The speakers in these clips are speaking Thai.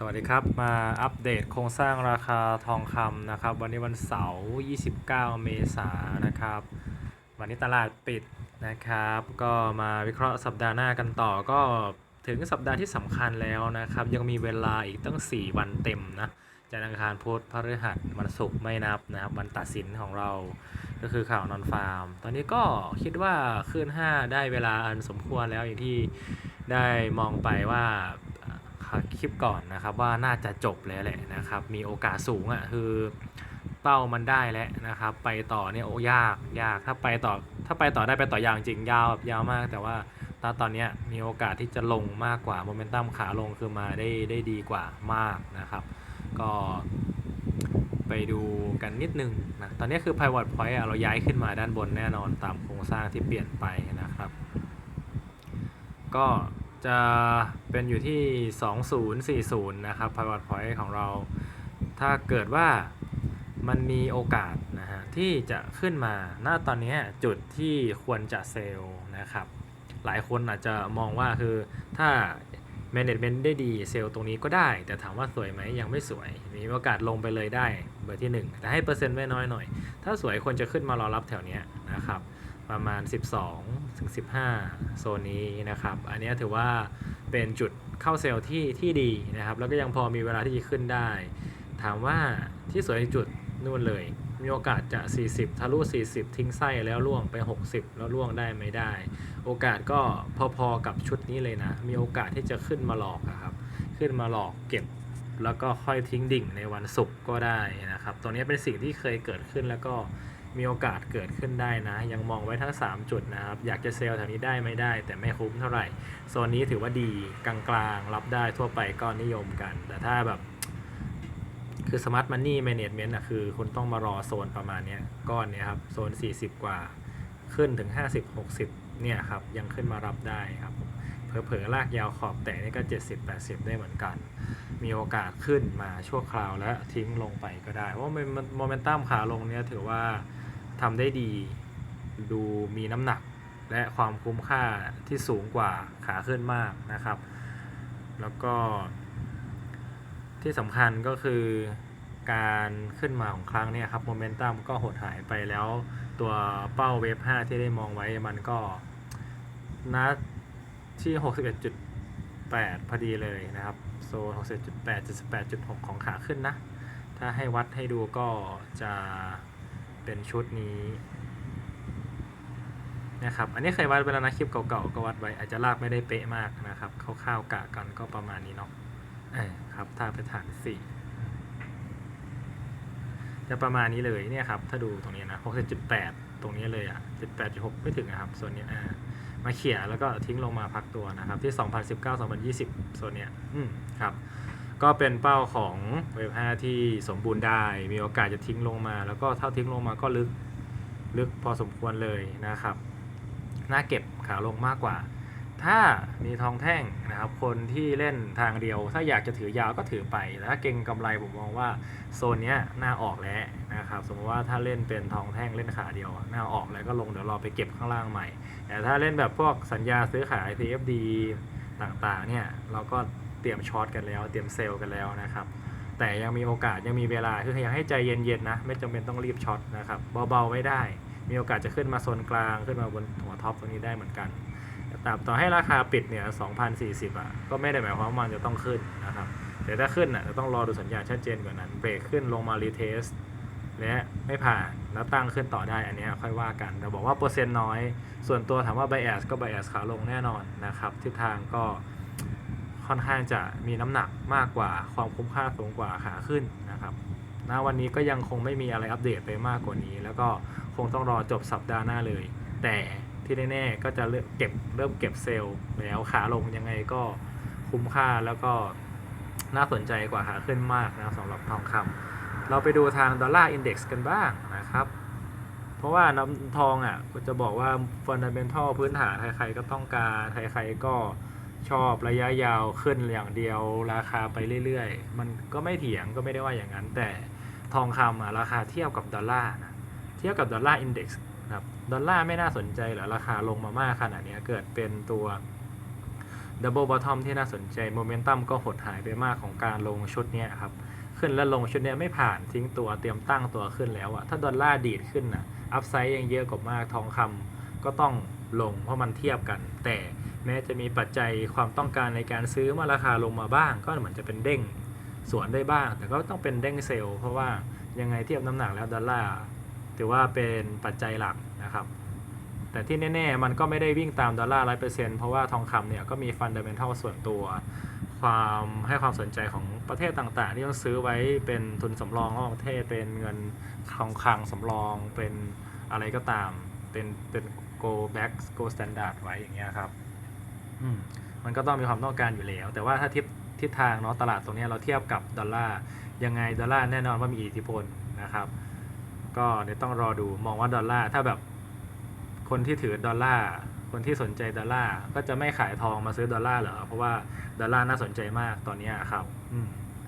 สวัสดีครับ มาอัปเดตโครงสร้างราคาทองคำนะครับ วันนี้วันเสาร์29 เมษายนนะครับ วันนี้ตลาดปิดนะครับ ก็มาวิเคราะห์สัปดาห์หน้ากันต่อก็ถึงสัปดาห์ที่สำคัญแล้วนะครับ ยังมีเวลาอีกตั้ง 4 วันเต็มนะจันทร์อังคารพุธพฤหัสวันศุกร์ไม่นับนะครับ วันตัดสินของเราก็คือข่าวนอนฟาร์ม ตอนนี้ก็คิดว่าขึ้น 5 ได้เวลาอันสมควรแล้วอย่างที่ได้มองไปว่า คลิปก่อนนะครับว่าน่าจะจบแล้วแหละนะครับ มีโอกาสสูงอะคือเป้ามันได้แล้วนะครับ ไปต่อเนี่ยโอ้ยากยากถ้าไปต่อถ้าไปต่อได้ไปต่อยาวจริงยาวแบบยาวมาก แต่ว่าตอนตอนนี้มีโอกาสที่จะลงมากกว่าโมเมนตัมขาลงคือมาได้ได้ดีกว่ามากนะครับ ก็ไปดูกันนิดนึงนะตอนนี้คือ pivot point เราย้ายขึ้นมาด้านบนแน่นอนตามโครงสร้างที่เปลี่ยนไปนะครับ ก็ จะเป็นอยู่ที่ 2040 นะครับ pivot point ของเรา ถ้าเกิดว่ามันมีโอกาสนะฮะที่จะขึ้นมา ณ ตอนนี้จุดที่ควรจะเซลล์นะครับ หลายคนอาจจะมองว่าคือถ้า management ได้ดีเซลล์ตรงนี้ก็ได้ แต่ถามว่าสวยไหมยังไม่สวย มีโอกาสลงไปเลยได้เบอร์ที่ 1 แต่ให้เปอร์เซ็นต์ไว้น้อยหน่อย ถ้าสวยควรจะขึ้นมารอรับแถวเนี้ยนะครับ ประมาณ 12ถึง15 โซนนี้นะครับ อันนี้ถือว่าเป็นจุดเข้าเซลล์ที่ที่ดีนะครับ แล้วก็ยังพอมีเวลาที่จะขึ้นได้ ถามว่าที่สวยที่จุดนู่นเลย มีโอกาสจะ 40 ทะลุ 40 ทิ้งไส้แล้วล่วงไป 60 แล้วล่วงได้ไม่ได้ โอกาสก็พอๆกับชุดนี้เลยนะ มีโอกาสที่จะขึ้นมาหลอกครับ ขึ้นมาหลอกเก็บแล้วก็ค่อยทิ้งดิ่งในวันศุกร์ก็ได้นะครับ ตัวนี้เป็นสิ่งที่เคยเกิดขึ้นแล้วก็ มีโอกาสเกิดขึ้นได้นะ ยังมองไว้ทั้ง 3 จุดนะครับ อยากจะเซลล์แถวนี้ได้ไม่ได้ แต่ไม่คุ้มเท่าไหร่ โซนนี้ถือว่าดีกลางๆ รับได้ทั่วไปก็นิยมกัน แต่ถ้าแบบคือ Smart Money Management อะคือคุณต้องมารอโซนประมาณนี้ก้อนเนี้ยครับ โซน 40 กว่า ขึ้นถึง 50 60 เนี่ยครับ ยังขึ้นมารับได้ครับเผลอๆลากยาวขอบแต่นี่ก็ 70 80 ได้เหมือนกัน มีโอกาสขึ้นมาชั่วคราวและทิ้งลงไปก็ได้ เพราะโมเมนตัมขาลงเนี่ยถือว่า ทำได้ดี ดูมีน้ำหนักและความคุ้มค่าที่สูงกว่าขาขึ้นมากนะครับ แล้วก็ ที่สำคัญก็คือการขึ้นมาของครั้งเนี้ครับโมเมนตัมก็หดหายไปแล้วตัวเป้าเวฟ5ที่ได้มองไว้มันก็นัดที่ 61.8 พอดีเลยนะครับ โซน61.8 78.6 ของขาขึ้นนะ ถ้าให้วัดให้ดูก็จะ เป็นชุดนี้นะครับ อันนี้เคยวัดไปแล้วนะคลิปเก่าๆก็วัดไว้อาจจะลากไม่ได้เป๊ะมากนะครับคร่าวๆกะกันก็ประมาณนี้เนาะเออครับถ้าเป็นฐานสี่จะประมาณนี้เลยเนี่ยครับ ถ้าดูตรงนี้นะ60.8 ตรงนี้เลยอะ78.6 ไม่ถึงนะครับโซนเนี้ยอ่ามาเขี่ยแล้วก็ทิ้งลงมาพักตัวนะครับ ที่ 2019-2020โซนเนี้ยอืมครับ ก็เป็นเป้าของเว็บ5ที่สมบูรณ์ได้ มีโอกาสจะทิ้งลงมา แล้วก็เท่าทิ้งลงมาก็ลึกลึกพอสมควรเลยนะครับ น่าเก็บขาลงมากกว่า ถ้ามีทองแท่งนะครับ คนที่เล่นทางเดียว ถ้าอยากจะถือยาวก็ถือไปแต่ถ้าเก่งกำไรผมมองว่าโซนนี้น่าออกแล้วนะครับ สมมติว่าถ้าเล่นเป็นทองแท่งเล่นขาเดียวน่าออกแล้วก็ลงเดี๋ยวรอไปเก็บข้างล่างใหม่ แต่ถ้าเล่นแบบพวกสัญญาซื้อขาย CFD ต่างๆเนี่ยเราก็ เตรียมช็อตกันแล้ว เตรียมเซลล์กันแล้วนะครับ แต่ยังมีโอกาสยังมีเวลาคือยังให้ใจเย็นๆนะ ไม่จำเป็นต้องรีบช็อตนะครับเบาๆไม่ได้ มีโอกาสจะขึ้นมาโซนกลางขึ้นมาบนหัวท็อปตรงนี้ได้เหมือนกันแต่ต่อให้ราคาปิดเนี่ย2,040 อะ ก็ไม่ได้หมายความว่ามันจะต้องขึ้นนะครับแต่ถ้าขึ้นอะจะต้องรอดูสัญญาณชัดเจนกว่านั้น เบรกขึ้นลงมารีเทสและไม่ผ่านแล้วตั้งขึ้นต่อได้อันนี้ค่อยว่ากันแต่บอกว่าเปอร์เซ็นต์น้อย ส่วนตัวถามว่า bias ก็ bias ขาลงแน่นอนนะครับทิศทางก็ ค่อนข้างจะมีน้ำหนักมากกว่าความคุ้มค่าสูงกว่าขาขึ้นนะครับณวันนี้ก็ยังคงไม่มีอะไรอัปเดตไปมากกว่านี้ แล้วก็คงต้องรอจบสัปดาห์หน้าเลย แต่ที่แน่ๆก็จะเริ่มเก็บเริ่มเก็บเซลล์แล้วขาลงยังไงก็คุ้มค่าแล้วก็น่าสนใจกว่าขาขึ้นมากนะสำหรับทองคำเราไปดูทางดอลลาร์อินเด็กซ์กันบ้างนะครับ เพราะว่าน้ำทองอะก็จะบอกว่าฟันดัมเบลทัลพื้นฐานใครๆก็ต้องการใครๆก็ ชอบระยะยาวขึ้นอย่างเดียวราคาไปเรื่อยๆ มันก็ไม่เถียงก็ไม่ได้ว่าอย่างนั้น แต่ทองคำอะราคาเทียบกับดอลลาร์นะเทียบกับดอลลาร์อินเด็กซ์ครับดอลลาร์ไม่น่าสนใจเหรอราคาลงมามากขนาดนี้เกิดเป็นตัวดับเบิลบอททอมที่น่าสนใจโมเมนตัมก็หดหายไปมากของการลงชุดนี้ครับขึ้นแล้วลงชุดนี้ไม่ผ่านทิ้งตัวเตรียมตั้งตัวขึ้นแล้วอะถ้าดอลลาร์ดีดขึ้นอะอัพไซด์ยังเยอะกว่ามากทองคำก็ต้องลงเพราะมันเทียบกัน แต่ แม้จะมีปัจจัยความต้องการในการซื้อเมื่อราคาลงมาบ้าง ก็เหมือนจะเป็นเด้งสวนได้บ้าง แต่ก็ต้องเป็นเด้งเซลล์เพราะว่ายังไงเทียบน้ำหนักแล้วดอลลาร์ถือว่าเป็นปัจจัยหลักนะครับ แต่ที่แน่ ๆ มันก็ไม่ได้วิ่งตามดอลลาร์ร้อยเปอร์เซ็นต์เพราะว่าทองคำเนี่ยก็มีฟันเดเมนทัลส่วนตัว ความให้ความสนใจของประเทศต่างๆ ที่ต้องซื้อไว้เป็นทุนสำรองของประเทศเป็นเงินทองคลังสำรองเป็นอะไรก็ตามเป็นเป็น go back go standard ไว้อย่างเงี้ยครับ มันก็ต้องมีความต้องการอยู่แล้ว แต่ว่าถ้าทิศทิศทางเนาะตลาดตรงนี้เราเทียบกับดอลลาร์ยังไงดอลลาร์แน่นอนว่ามีอิทธิพลนะครับ ก็เดี๋ยวต้องรอดูมองว่าดอลลาร์ถ้าแบบคนที่ถือดอลลาร์คนที่สนใจดอลลาร์ก็จะไม่ขายทองมาซื้อดอลลาร์เหรอเพราะว่าดอลลาร์น่าสนใจมากตอนนี้ครับ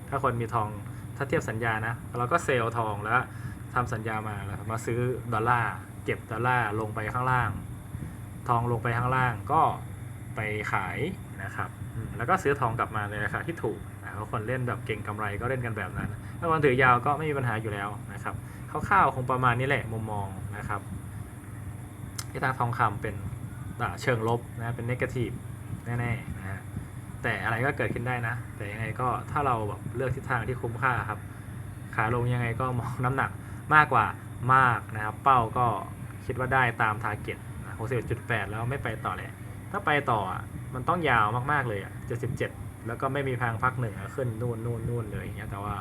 ถ้าคนมีทองถ้าเทียบสัญญานะเราก็เซลล์ทองแล้วทำสัญญามาแล้วมาซื้อดอลลาร์เก็บดอลลาร์ลงไปข้างล่าง ทองลงไปข้างล่างก็ ไปขายนะครับ แล้วก็ซื้อทองกลับมาในราคาที่ถูกนะเพราะคนเล่นแบบเก่งกำไรก็เล่นกันแบบนั้น ถ้าคนถือยาวก็ไม่มีปัญหาอยู่แล้วนะครับคร่าวๆคงประมาณนี้แหละมุมมองนะครับที่ทางทองคำเป็นเชิงลบนะเป็นนกาทีฟแน่ๆนะฮะแต่อะไรก็เกิดขึ้นได้นะ แต่ยังไงก็ถ้าเราแบบเลือกทิศทางที่คุ้มค่าครับ ขาลงยังไงก็มองน้ำหนักมากกว่ามากนะครับ เป้าก็คิดว่าได้ตามทาร์เก็ต61.8แล้วไม่ไปต่อเลย ถ้าไปต่ออะมันต้องยาวมากๆเลยอะจะสิบเจ็ดแล้วก็ไม่มีทางพักหนึ่งขึ้นนู่นนู่นนู่นเลยอย่างเงี้ยแต่ว่า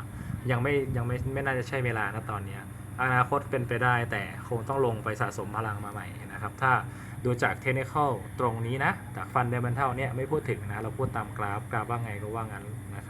ยังไม่ยังไม่ไม่น่าจะใช่เวลานะตอนเนี้ยอนาคตเป็นไปได้แต่คงต้องลงไปสะสมพลังมาใหม่นะครับ ถ้าดูจากเทคนิคตรงนี้นะ จากฟันเดเมนทัลเนี่ยไม่พูดถึงนะ เราพูดตามกราฟกราฟว่าไงก็ว่างั้นนะครับ